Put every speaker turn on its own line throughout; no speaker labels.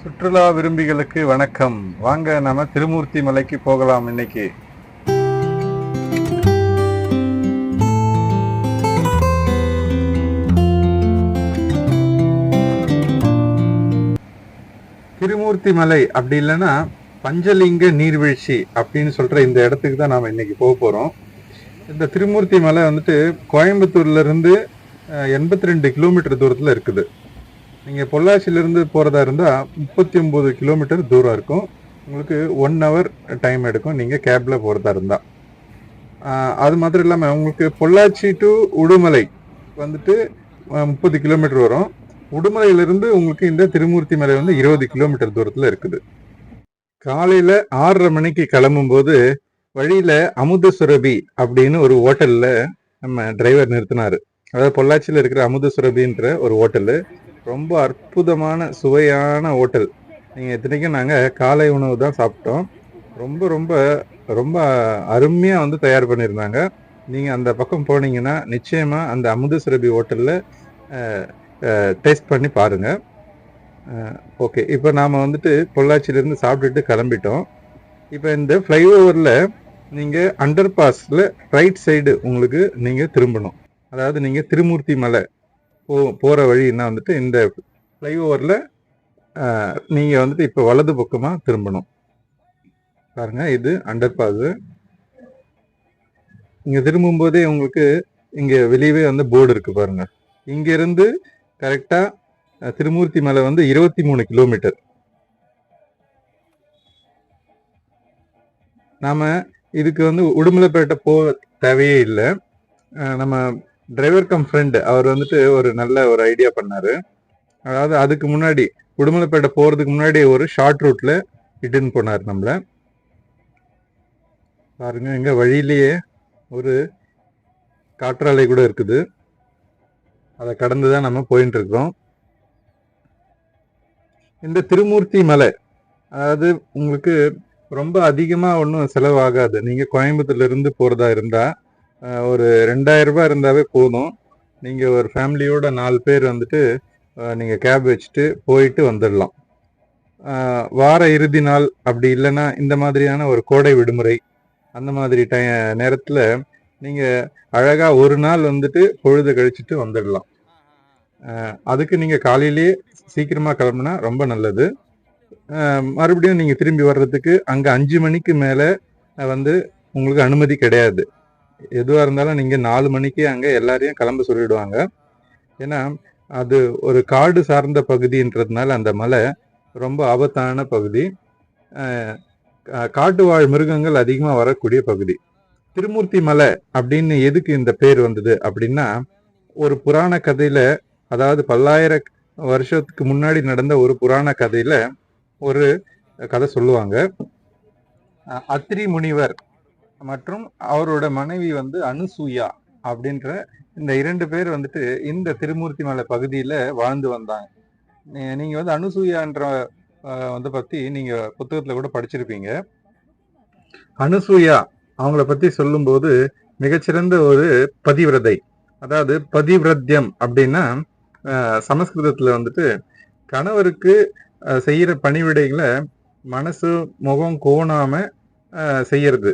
சுற்றுலா விரும்பிகளுக்கு வணக்கம். வாங்க நம்ம திருமூர்த்தி மலைக்கு போகலாம் இன்னைக்கு. திருமூர்த்தி மலை அப்படி இல்லைன்னா பஞ்சலிங்க நீர்வீழ்ச்சி அப்படின்னு சொல்ற இந்த இடத்துக்கு தான் நாம இன்னைக்கு போக போறோம். இந்த திருமூர்த்தி மலை வந்துட்டு கோயம்புத்தூர்ல இருந்து எண்பத்தி ரெண்டு கிலோமீட்டர் தூரத்துல இருக்குது. நீங்கள் பொள்ளாச்சியிலேருந்து போகிறதா இருந்தால் முப்பத்தி ஒம்பது கிலோமீட்டர் தூரம் இருக்கும். உங்களுக்கு ஒன் ஹவர் டைம் எடுக்கும். நீங்கள் கேபில் போகிறதா இருந்தால் அது மாத்திரம் இல்லாமல் உங்களுக்கு பொள்ளாச்சி டு உடுமலை வந்துட்டு முப்பது கிலோமீட்டர் வரும். உடுமலையிலிருந்து உங்களுக்கு இந்த திருமூர்த்தி மலை வந்து இருபது கிலோமீட்டர் தூரத்தில் இருக்குது. காலையில் ஆறரை மணிக்கு கிளம்பும்போது வழியில் அமுதசுரபி அமுத சுரபி அப்படின்னு ஒரு ஹோட்டலில் நம்ம டிரைவர் நிறுத்தினார். அதாவது பொள்ளாச்சியில் இருக்கிற அமுத சுரபின்ற ஒரு ஹோட்டலு. ரொம்ப அற்புதமான சுவையான ஹோட்டல் நீங்கள் இத்தனைக்கும் நாங்கள் காலை உணவு தான் சாப்பிட்டோம். ரொம்ப ரொம்ப ரொம்ப அருமையாக வந்து தயார் பண்ணியிருந்தாங்க. நீங்கள் அந்த பக்கம் போனீங்கன்னா நிச்சயமாக அந்த அமுத சுரபி ஹோட்டலில் டேஸ்ட் பண்ணி பாருங்கள் ஓகே. இப்போ நாம் வந்துட்டு பொள்ளாச்சியிலேருந்து சாப்பிட்டுட்டு கிளம்பிட்டோம். இப்போ இந்த ஃப்ளைஓவரில் நீங்கள் அண்டர் பாஸில் ரைட் சைடு உங்களுக்கு நீங்கள் திரும்பணும். அதாவது நீங்கள் திருமூர்த்தி மலை போ போகிற வழின்னா வந்துட்டு இந்த ஃப்ளைஓவரில் நீங்கள் வந்துட்டு இப்போ வலது பக்கமாக திரும்பணும். பாருங்க இது அண்டர் பாஸு இங்கே திரும்பும்போதே உங்களுக்கு இங்கே வெளியவே வந்து போர்டு இருக்குது பாருங்கள் இங்கேருந்து கரெக்டாக திருமூர்த்தி மலை வந்து இருபத்தி மூணு கிலோமீட்டர் நாம் இதுக்கு வந்து உடுமலைப்பேட்டை போக தேவையே இல்லை. நம்ம டிரைவர் கம் ஃப்ரெண்டு அவர் வந்துட்டு ஒரு நல்ல ஒரு ஐடியா பண்ணாரு. அதாவது அதுக்கு முன்னாடி உடுமலைப்பேட்டை போறதுக்கு முன்னாடி ஒரு ஷார்ட் ரூட்ல இட்டுன்னு போனார் நம்மள. பாருங்க எங்க வழியிலேயே ஒரு காற்றாலை கூட இருக்குது. அதை கடந்து தான் நம்ம போயிட்டு இருக்கிறோம். இந்த திருமூர்த்தி மலை அதாவது உங்களுக்கு ரொம்ப அதிகமாக ஒன்றும் செலவாகாது. நீங்கள் கோயம்புத்தூர்லேருந்து போகிறதா இருந்தால் ஒரு ரெண்டாயிரம் ரூபாய் இருந்தாவே போதும். நீங்கள் ஒரு ஃபேமிலியோட நாலு பேர் வந்துட்டு நீங்கள் கேப் வச்சுட்டு போயிட்டு வந்துடலாம். வார இறுதி நாள் அப்படி இல்லைன்னா இந்த மாதிரியான ஒரு கோடை விடுமுறை அந்த மாதிரி டை நேரத்தில் நீங்கள் அழகாக ஒரு நாள் வந்துட்டு பொழுது கழிச்சுட்டு வந்துடலாம். அதுக்கு நீங்கள் காலையிலேயே சீக்கிரமாக கிளம்புனா ரொம்ப நல்லது. மறுபடியும் நீங்கள் திரும்பி வர்றதுக்கு அங்கே அஞ்சு மணிக்கு மேலே வந்து உங்களுக்கு அனுமதி கிடையாது. எதுவாக இருந்தாலும் நீங்கள் நாலு மணிக்கே அங்கே எல்லாரையும் கிளம்ப சொல்லிடுவாங்க. ஏன்னா அது ஒரு காடு சார்ந்த பகுதின்றதுனால அந்த மலை ரொம்ப ஆபத்தான பகுதி. காட்டு வாழ் மிருகங்கள் அதிகமாக வரக்கூடிய பகுதி. திருமூர்த்தி மலை அப்படின்னு எதுக்கு இந்த பேர் வந்தது அப்படின்னா ஒரு புராண கதையில அதாவது பல்லாயிர வருஷத்துக்கு முன்னாடி நடந்த ஒரு புராண கதையில ஒரு கதை சொல்லுவாங்க. அத்திரி முனிவர் மற்றும் அவரோட மனைவி வந்து அனுசூயா அப்படின்ற இந்த இரண்டு பேர் வந்துட்டு இந்த திருமூர்த்தி மலை பகுதியில வாழ்ந்து வந்தாங்க. நீங்க வந்து அனுசூயான்ற வந்து பத்தி நீங்க புத்தகத்துல கூட படிச்சிருப்பீங்க. அனுசூயா அவங்கள பத்தி சொல்லும்போது மிகச்சிறந்த ஒரு பதிவிரதை. அதாவது பதிவிரத்தியம் அப்படின்னா சமஸ்கிருதத்துல வந்துட்டு கணவருக்கு செய்யற பணிவிடைகளை மனசு முகம் கோணாம செய்யறது.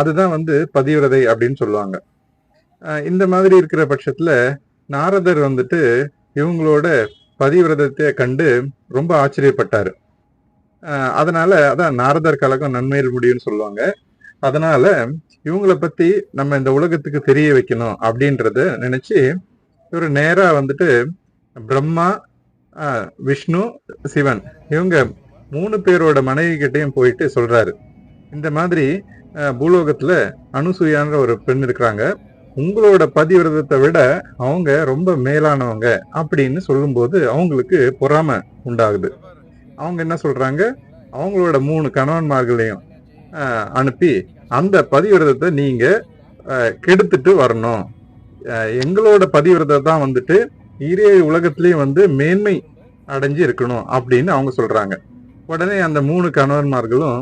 அதுதான் வந்து பதிவிரதை அப்படின்னு சொல்லுவாங்க. இந்த மாதிரி இருக்கிற பட்சத்துல நாரதர் வந்துட்டு இவங்களோட பதிவிரதத்தை கண்டு ரொம்ப ஆச்சரியப்பட்டாரு. அதனால அதான் நாரதர் கழகம் நன்மையில் முடியும்னு சொல்லுவாங்க. அதனால இவங்கள பத்தி நம்ம இந்த உலகத்துக்கு தெரிய வைக்கணும் அப்படின்றத நினைச்சு இவர் நேரா வந்துட்டு பிரம்மா விஷ்ணு சிவன் இவங்க மூணு பேரோட மனைவி கிட்டையும் போயிட்டு சொல்றாரு. இந்த மாதிரி பூலோகத்துல அனுசூயான்ற ஒரு பெண் இருக்கிறாங்க. உங்களோட பதிவிரதத்தை விட அவங்க ரொம்ப மேலானவங்க அப்படின்னு சொல்லும்போது அவங்களுக்கு பொறாம உண்டாகுது. அவங்க என்ன சொல்றாங்க? அவங்களோட மூணு கணவன்மார்களையும் அனுப்பி அந்த பதிவிரதத்தை நீங்க கெடுத்துட்டு வரணும். எங்களோட பதிவிரதை தான் வந்துட்டு ஈரே உலகத்திலயும் வந்து மேன்மை அடைஞ்சு இருக்கணும் அப்படின்னு அவங்க சொல்றாங்க. உடனே அந்த மூணு கணவன்மார்களும்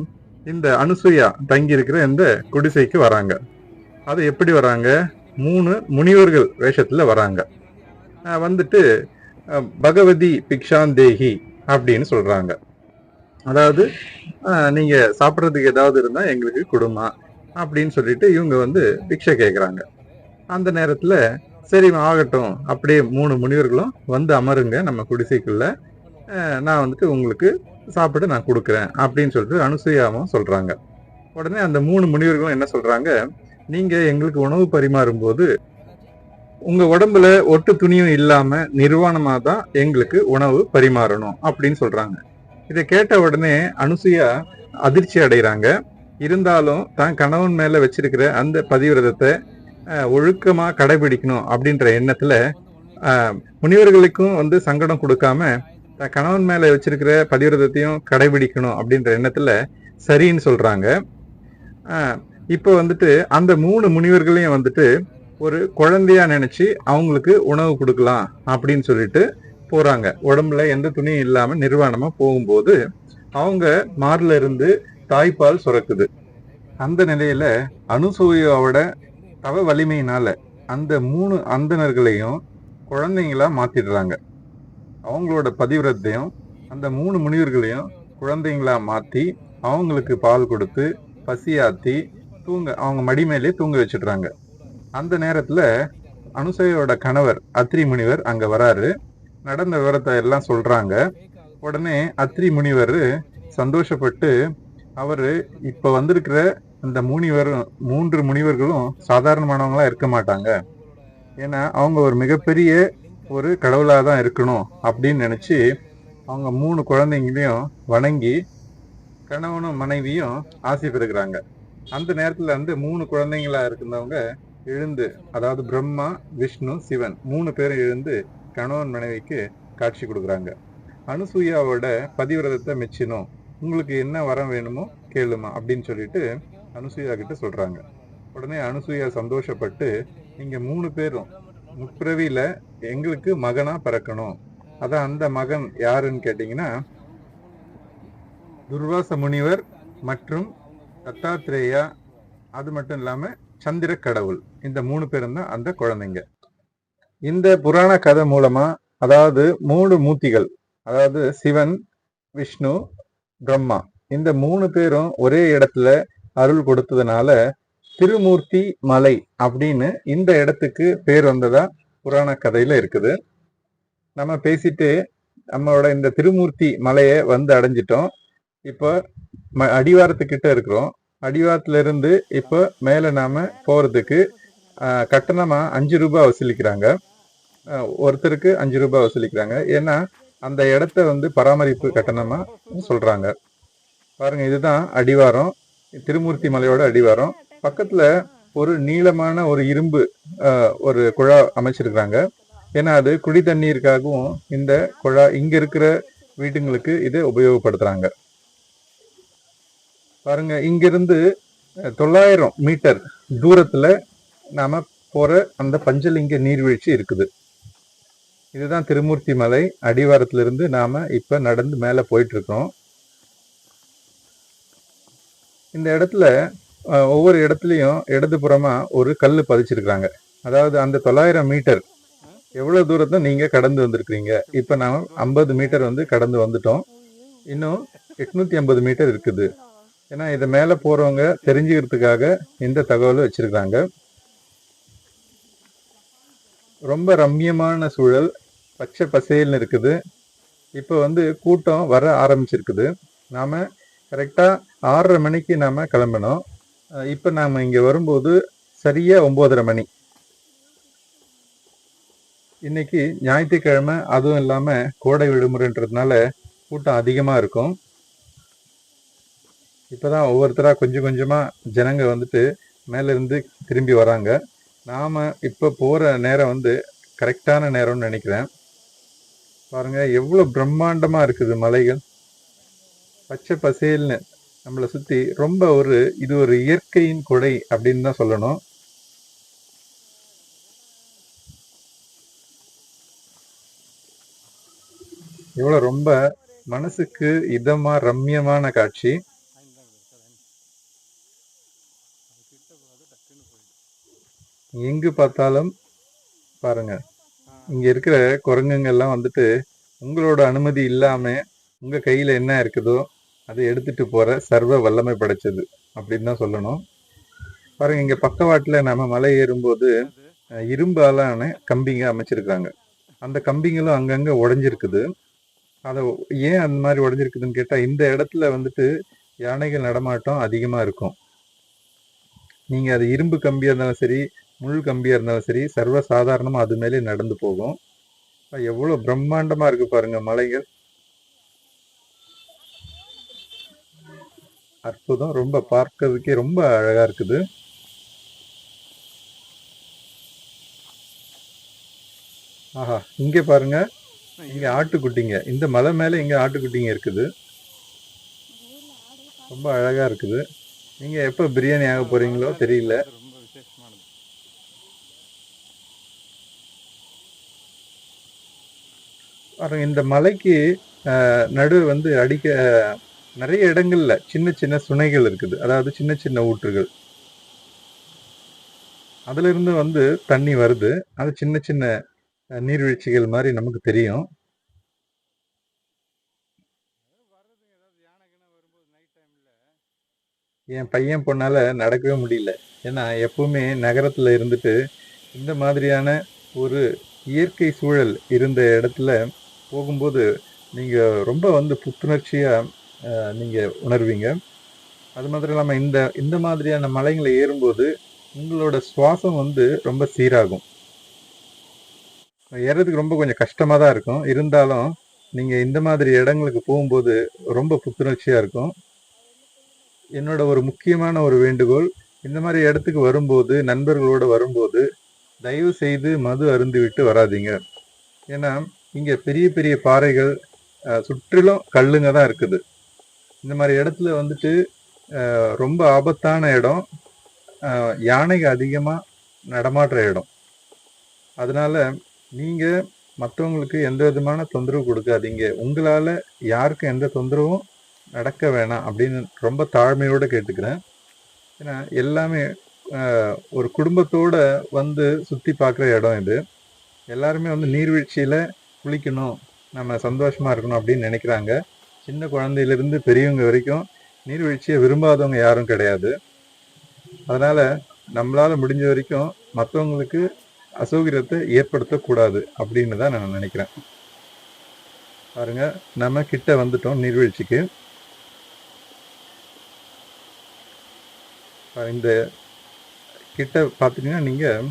இந்த அனுசூயா தங்கி இருக்கிற இந்த குடிசைக்கு வராங்க. அது எப்படி வராங்க? மூணு முனிவர்கள் வேஷத்துல வராங்க. வந்துட்டு பகவதி பிக்ஷாந்தேகி அப்படின்னு சொல்றாங்க. அதாவது நீங்கள் நீங்க சாப்பிட்றதுக்கு ஏதாவது இருந்தா எங்களுக்கு கொடுமா அப்படின்னு சொல்லிட்டு இவங்க வந்து பிக்ஷை கேட்குறாங்க அந்த நேரத்துல சரி ஆகட்டும் அப்படியே மூணு முனிவர்களும் வந்து அமருங்க நம்ம குடிசைக்குள்ள. நான் வந்துட்டு உங்களுக்கு சாப்பிட்டு நான் கொடுக்குறேன் அப்படின்னு சொல்லிட்டு அனுசூயாவும் சொல்றாங்க. உடனே அந்த மூணு முனிவர்களும் என்ன சொல்றாங்க? நீங்க எங்களுக்கு உணவு பரிமாறும் போது உங்க உடம்புல ஒட்டு துணியும் இல்லாம நிர்வாணமா தான் எங்களுக்கு உணவு பரிமாறணும் அப்படின்னு சொல்றாங்க. இதை கேட்ட உடனே அனுசுயா அதிர்ச்சி அடைகிறாங்க. இருந்தாலும் தான் கணவன் மேல வச்சிருக்கிற அந்த பதிவிரதத்தை ஒழுக்கமாக ஒழுக்கமா கடைபிடிக்கணும் அப்படின்ற எண்ணத்துல முனிவர்களுக்கும் வந்து சங்கடம் கொடுக்காம தன் கணவன் மேல வச்சிருக்கிற பதிவிரதத்தையும் கடைபிடிக்கணும் அப்படின்ற எண்ணத்துல சரின்னு சொல்றாங்க. இப்போ வந்துட்டு அந்த மூணு முனிவர்களையும் வந்துட்டு ஒரு குழந்தையா நினைச்சு அவங்களுக்கு உணவு கொடுக்கலாம் அப்படின்னு சொல்லிட்டு போறாங்க. உடம்புல எந்த துணியும் இல்லாம நிர்வாணமா போகும்போது அவங்க மார்ல இருந்து தாய்ப்பால் சுரக்குது. அந்த நிலையில அனுசூயாவோட தவ வலிமையினால அந்த மூணு அந்தணர்களையும் குழந்தைங்களா மாத்திடுறாங்க. அவங்களோட பதிவிரத்தையும் அந்த மூணு முனிவர்களையும் குழந்தைங்களா மாத்தி அவங்களுக்கு பால் கொடுத்து பசியாத்தி தூங்க அவங்க மடி மேலே தூங்க வச்சிடுறாங்க. அந்த நேரத்துல அனுசையோட கணவர் அத்ரி முனிவர் அங்க வராரு. நடந்த விவரத்தை எல்லாம் சொல்றாங்க. உடனே அத்ரி முனிவர் சந்தோஷப்பட்டு அவர் இப்ப வந்திருக்கிற அந்த முனிவர் மூன்று முனிவர்களும் சாதாரணமானவங்களா இருக்க மாட்டாங்க. ஏன்னா அவங்க ஒரு மிகப்பெரிய ஒரு கடவுளாக தான் இருக்கணும் அப்படின்னு நினைச்சு அவங்க மூணு குழந்தைங்களையும் வணங்கி கணவனும் மனைவியும் ஆசை பெறுகிறாங்க. அந்த நேரத்துல வந்து மூணு குழந்தைங்களா இருக்கிறவங்க எழுந்து அதாவது பிரம்மா விஷ்ணு சிவன் மூணு பேரும் எழுந்து கணவன் மனைவிக்கு காட்சி கொடுக்குறாங்க. அனுசூயாவோட பதிவிரதத்தை மெச்சினோம். உங்களுக்கு என்ன வரம் வேணுமோ கேளுமா அப்படின்னு சொல்லிட்டு அனுசூயா கிட்ட சொல்றாங்க. உடனே அனுசூயா சந்தோஷப்பட்டு நீங்க மூணு பேரும் முற்பிறவியில எங்களுக்கு மகனா பிறக்கணும். அதான் அந்த மகன் யாருன்னு கேட்டீங்கன்னா துர்வாச முனிவர் மற்றும் தத்தாத்ரேயா அது மட்டும் இல்லாம சந்திர கடவுள். இந்த மூணு பேரும் தான் அந்த குழந்தைங்க. இந்த புராண கதை மூலமா அதாவது மூணு மூர்த்திகள் அதாவது சிவன் விஷ்ணு பிரம்மா இந்த மூணு பேரும் ஒரே இடத்துல அருள் கொடுத்ததுனால திருமூர்த்தி மலை அப்படின்னு இந்த இடத்துக்கு பேர் வந்ததா புராண கதையில இருக்குது. நம்ம பேசிட்டு நம்மளோட இந்த திருமூர்த்தி மலையை வந்து அடைஞ்சிட்டோம். இப்போ ம- அடிவாரத்துக்கிட்ட இருக்கிறோம். அடிவாரத்துல இருந்து இப்போ மேலே நாம போறதுக்கு கட்டணமாக கட்டணமா அஞ்சு ரூபாய் வசூலிக்கிறாங்க. ஒருத்தருக்கு அஞ்சு ரூபாய் வசூலிக்கிறாங்க. ஏன்னா அந்த இடத்த வந்து பராமரிப்பு கட்டணமா சொல்றாங்க. பாருங்க இதுதான் அடிவாரம். திருமூர்த்தி மலையோட அடிவாரம். பக்கத்துல ஒரு நீளமான ஒரு இரும்பு ஒரு குழா அமைச்சிருக்கிறாங்க. ஏன்னா அது குடி தண்ணீருக்காகவும் இந்த குழா இங்க இருக்கிற வீட்டுங்களுக்கு இதை உபயோகப்படுத்துறாங்க. பாருங்க இங்கிருந்து தொள்ளாயிரம் மீட்டர் தூரத்துல நாம போற அந்த பஞ்சலிங்க நீர்வீழ்ச்சி இருக்குது. இதுதான் திருமூர்த்தி மலை. அடிவாரத்திலிருந்து நாம இப்ப நடந்து மேல போயிட்டு இருக்கோம் இந்த இடத்துல ஒவ்வொரு இடத்துலையும் இடதுபுறமா ஒரு கல் பதிச்சிருக்கிறாங்க. அதாவது அந்த தொள்ளாயிரம் மீட்டர் எவ்வளவு தூரத்தை நீங்க கடந்து வந்திருக்கிறீங்க? இப்ப நாம ஐம்பது மீட்டர் வந்து கடந்து வந்துட்டோம். இன்னும் எட்நூத்தி ஐம்பது மீட்டர் இருக்குது. ஏன்னா இதை மேல போறவங்க தெரிஞ்சுக்கிறதுக்காக இந்த தகவலும் வச்சிருக்கிறாங்க. ரொம்ப ரம்மியமான சூழல் பச்சை பசேல்னு இருக்குது. இப்போ வந்து கூட்டம் வர ஆரம்பிச்சிருக்குது. நாம கரெக்டா ஆறரை மணிக்கு நாம கிளம்பணும். இப்போ நாம் இங்கே வரும்போது சரியாக ஒம்போதரை மணி. இன்னைக்கு ஞாயிற்றுக்கிழமை அதுவும் இல்லாமல் கோடை விடுமுறைன்றதுனால கூட்டம் அதிகமாக இருக்கும். இப்போ தான் ஒவ்வொருத்தராக கொஞ்சம் கொஞ்சமாக ஜனங்க வந்துட்டு மேலேருந்து திரும்பி வராங்க. நாம் இப்போ போகிற நேரம் வந்து கரெக்டான நேரம்னு நினைக்கிறேன். பாருங்கள் எவ்வளோ பிரம்மாண்டமாக இருக்குது மலைகள். பச்சை பசேல்னு நம்மளை சுத்தி ரொம்ப ஒரு இது ஒரு இயற்கையின் கொடை அப்படின்னு தான் சொல்லணும். எவ்வளவு ரொம்ப மனசுக்கு இதமா ரம்மியமான காட்சி. எங்கு பார்த்தாலும் பாருங்க. இங்க இருக்கிற குரங்குங்க எல்லாம் வந்துட்டு உங்களோட அனுமதி இல்லாம உங்க கையில என்ன இருக்குதோ அதை எடுத்துட்டு போற சர்வ வல்லமை படைச்சது அப்படின்னு தான் சொல்லணும். பாருங்க இங்க பக்கவாட்டுல நம்ம மலை ஏறும்போது இரும்பாலான கம்பிங்க அமைச்சிருக்காங்க. அந்த கம்பிங்களும் அங்கங்க உடஞ்சிருக்குது. அதை ஏன் அந்த மாதிரி உடஞ்சிருக்குதுன்னு கேட்டா இந்த இடத்துல வந்துட்டு யானைகள் நடமாட்டம் அதிகமா இருக்கும். நீங்க அது இரும்பு கம்பியா இருந்தாலும் சரி முள் கம்பியா இருந்தாலும் சரி சர்வ சாதாரணமா அது மேலே நடந்து போகும். எவ்வளோ எவ்வளவு பிரம்மாண்டமா இருக்கு பாருங்க மலைகள். அற்புதம். ரொம்ப பார்க்கறதுக்கே ரொம்ப அழகா இருக்குது. ஆஹா இங்க பாருங்க. இங்க ஆட்டுக்குட்டிங்க. இந்த மலை மேல இங்க ஆட்டுக்குட்டிங்க இருக்குது. ரொம்ப அழகா இருக்குது. நீங்க எப்ப பிரியாணி ஆக போறீங்களோ தெரியல.
ரொம்ப விசேஷமானது.
பாருங்க இந்த மலைக்கு அஹ், நடு வந்து அடிக்க நிறைய இடங்கள்ல சின்ன சின்ன சுனைகள் இருக்குது. அதாவது சின்ன சின்ன ஊற்றுகள். அதுல இருந்து வந்து தண்ணி வருது. அது சின்ன சின்ன நீர்வீழ்ச்சிகள் மாதிரி நமக்கு தெரியும். என் பையன் பொண்ணால நடக்கவே முடியல. ஏன்னா எப்பவுமே நகரத்துல இருந்துட்டு இந்த மாதிரியான ஒரு இயற்கை சூழல் இருந்த இடத்துல போகும்போது நீங்க ரொம்ப வந்து புத்துணர்ச்சியா நீங்கள் உணர்வீங்க. அது மாதிரி இல்லாமல் இந்த இந்த மாதிரியான மலைங்களை ஏறும்போது உங்களோட சுவாசம் வந்து ரொம்ப சீராகும். ஏறதுக்கு ரொம்ப கொஞ்சம் கஷ்டமாக தான் இருக்கும். இருந்தாலும் நீங்கள் இந்த மாதிரி இடங்களுக்கு போகும்போது ரொம்ப புத்துணர்ச்சியாக இருக்கும். என்னோட ஒரு முக்கியமான ஒரு வேண்டுகோள் இந்த மாதிரி இடத்துக்கு வரும்போது நண்பர்களோட வரும்போது தயவு செய்து மது அருந்து விட்டு வராதீங்க. ஏன்னா இங்கே பெரிய பெரிய பாறைகள் சுற்றிலும் கல்லுங்க தான் இருக்குது. இந்த மாதிரி இடத்துல வந்துட்டு ரொம்ப ஆபத்தான இடம். யானைகள் அதிகமாக நடமாடுற இடம். அதனால நீங்கள் மற்றவங்களுக்கு எந்த விதமான தொந்தரவு கொடுக்காதீங்க. உங்களால் யாருக்கும் எந்த தொந்தரவும் நடக்க வேணாம் அப்படின்னு ரொம்ப தாழ்மையோடு கேட்டுக்கிறேன். ஏன்னா எல்லாமே ஒரு குடும்பத்தோட வந்து சுற்றி பார்க்குற இடம் இது. எல்லாருமே வந்து நீர்வீழ்ச்சியில் குளிக்கணும். நம்ம சந்தோஷமாக இருக்கணும் அப்படின்னு நினைக்கிறாங்க. சின்ன குழந்தையிலிருந்து பெரியவங்க வரைக்கும் நீர்வீழ்ச்சியை விரும்பாதவங்க யாரும் கிடையாது. அதனால் நம்மளால் முடிஞ்ச வரைக்கும் மற்றவங்களுக்கு அசௌகரியத்தை ஏற்படுத்தக்கூடாது அப்படின்னு தான் நான் நினைக்கிறேன். பாருங்க நம்ம கிட்ட வந்துட்டோம் நீர்வீழ்ச்சிக்கு. இந்த கிட்ட பார்த்தீங்கன்னா நீங்கள்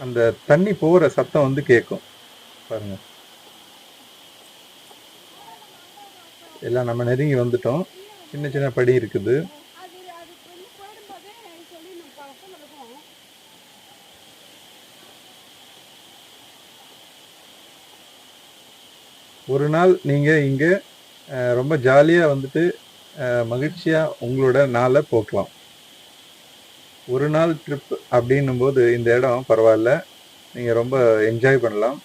அந்த தண்ணி போகிற சத்தம் வந்து கேட்கும். பாருங்கள் எல்லாம் நம்ம நெருங்கி வந்துட்டோம். சின்ன சின்ன படி இருக்குது. ஒரு நாள் நீங்கள் இங்கே ரொம்ப ஜாலியாக வந்துட்டு மகிழ்ச்சியாக உங்களோட நாளை போக்கலாம். ஒரு நாள் ட்ரிப் அப்படின்னும் போது இந்த இடம் பரவாயில்ல. நீங்கள் ரொம்ப என்ஜாய் பண்ணலாம்.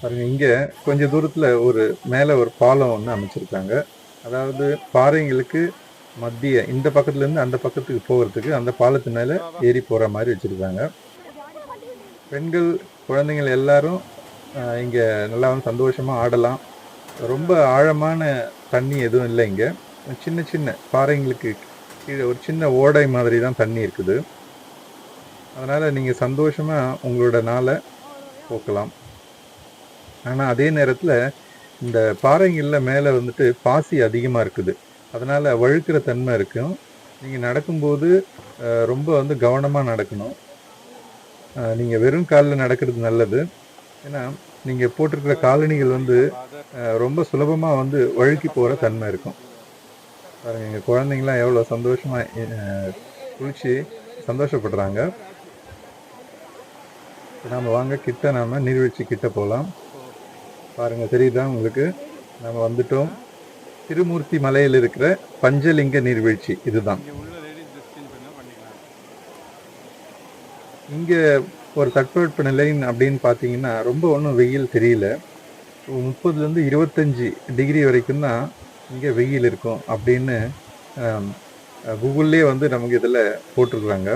பாருங்க இங்கே கொஞ்ச தூரத்தில் ஒரு மேலே ஒரு பாலம் ஒன்று அமைச்சிருக்காங்க. அதாவது பாறைங்களுக்கு மத்திய இந்த பக்கத்துலேருந்து அந்த பக்கத்துக்கு போகிறதுக்கு அந்த பாலத்து மேலே ஏறி போகிற மாதிரி வச்சுருக்காங்க. பெண்கள் குழந்தைங்கள் எல்லாரும் இங்கே நல்லா வந்து சந்தோஷமாக ஆடலாம். ரொம்ப ஆழமான தண்ணி எதுவும் இல்லை இங்கே. சின்ன சின்ன பாறைங்களுக்கு கீழே ஒரு சின்ன ஓடை மாதிரி தான் தண்ணி இருக்குது. அதனால் நீங்கள் சந்தோஷமாக உங்களோட நாளை போக்கலாம். ஆனால் அதே நேரத்தில் இந்த பாறைங்களில் மேலே வந்துட்டு பாசி அதிகமாக இருக்குது. அதனால் வழுக்கிற தன்மை இருக்கும். நீங்கள் நடக்கும்போது ரொம்ப வந்து கவனமாக நடக்கணும். நீங்கள் வெறும் காலில் நடக்கிறது நல்லது. ஏன்னா நீங்கள் போட்டிருக்கிற காலணிகள் வந்து ரொம்ப சுலபமாக வந்து வழுக்கி போகிற தன்மை இருக்கும். பாருங்கள் எங்கள் குழந்தைங்களாம் எவ்வளோ சந்தோஷமாக குளிச்சு சந்தோஷப்படுறாங்க. நாம் வாங்க கிட்ட நாம நீர்வீழ்ச்சி கிட்ட போகலாம் பாருங்க தெரியுதா உங்களுக்கு? நம்ம வந்துட்டோம். திருமூர்த்தி மலையில் இருக்கிற பஞ்சலிங்க நீர்வீழ்ச்சி இதுதான்.
இங்க
ஒரு தட்பவெட்ப நிலை அப்படின்னு பார்த்தீங்கன்னா ரொம்ப ஒன்றும் வெயில் தெரியல. முப்பதுல இருந்து இருபத்தஞ்சு டிகிரி வரைக்கும் தான் இங்க வெயில் இருக்கும் அப்படின்னு கூகுள்லயே வந்து நமக்கு இதில் போட்டிருக்குறாங்க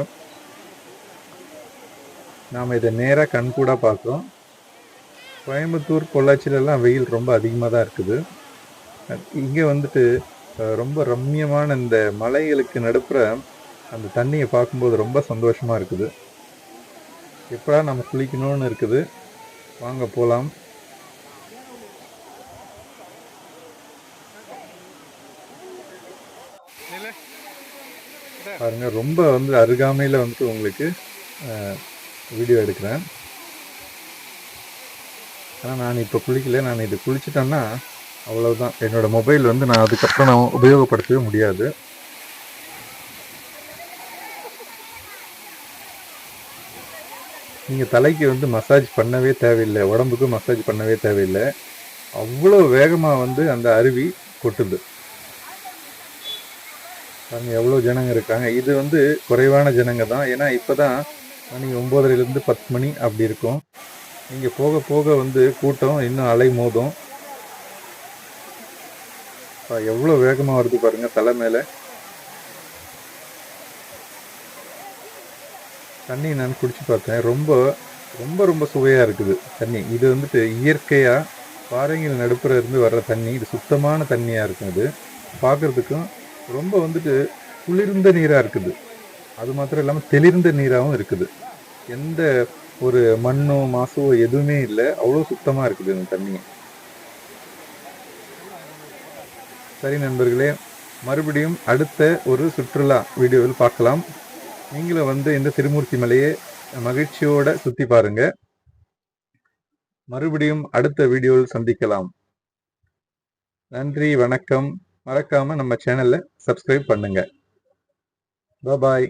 நாம் இதை நேராக கண்கூடா பார்க்குறோம் கோயம்புத்தூர் பொள்ளாச்சியிலலாம் வெயில் ரொம்ப அதிகமாக தான் இருக்குது. இங்கே வந்துட்டு ரொம்ப ரம்மியமான இந்த மலைகளுக்கு நடுப்புற அந்த தண்ணியை பார்க்கும்போது ரொம்ப சந்தோஷமாக இருக்குது. எப்படா நம்ம குளிக்கணும்னு இருக்குது? வாங்க போகலாம்
பாருங்கள்
பாருங்க ரொம்ப வந்து அருகாமையில் வந்துட்டு உங்களுக்கு வீடியோ எடுக்கிறேன். ஆனால் நான் இப்போ குளிக்கல. நான் இது குளிச்சிட்டேன்னா அவ்வளோதான் என்னோடய மொபைல் வந்து நான் அதுக்கப்புறம் நான் உபயோகப்படுத்தவே முடியாது. நீங்கள் தலைக்கு வந்து மசாஜ் பண்ணவே தேவையில்லை. உடம்புக்கு மசாஜ் பண்ணவே தேவையில்லை. அவ்வளோ வேகமாக வந்து அந்த அருவி கொட்டுது. பாருங்கள் எவ்வளோ ஜனங்க இருக்காங்க. இது வந்து குறைவான ஜனங்க தான். ஏன்னா இப்போ தான் மணி ஒம்போதரைலேருந்து பத்து மணி அப்படி இருக்கும். இங்கே போக போக வந்து கூட்டம் இன்னும் அலை மோதும் எவ்வளோ வேகமாக வருது பாருங்கள் தலை மேலே. தண்ணி நான் குடிச்சு பார்த்தேன். ரொம்ப ரொம்ப ரொம்ப சுவையாக இருக்குது தண்ணி. இது வந்துட்டு இயற்கையாக பாறைகள் நடுப்புற இருந்து வர்ற தண்ணி. இது சுத்தமான தண்ணியாக இருக்கும் இது. பார்க்குறதுக்கும் ரொம்ப வந்துட்டு குளிர்ந்த நீராக இருக்குது. அது மாத்திரம் இல்லாமல் தெளிர்ந்த நீராகவும் இருக்குது. எந்த ஒரு மண்ணோ மாசோ எதுவுமே இல்லை. அவ்வளோ சுத்தமாக இருக்குது இந்த தண்ணி. சரி நண்பர்களே மறுபடியும் அடுத்த ஒரு சுற்றுலா வீடியோவில் பார்க்கலாம். நீங்களும் வந்து இந்த திருமூர்த்தி மலையை மகிழ்ச்சியோட சுற்றி பாருங்க. மறுபடியும் அடுத்த வீடியோவில் சந்திக்கலாம். நன்றி வணக்கம். மறக்காம நம்ம சேனல்ல சப்ஸ்கிரைப் பண்ணுங்க. பாய்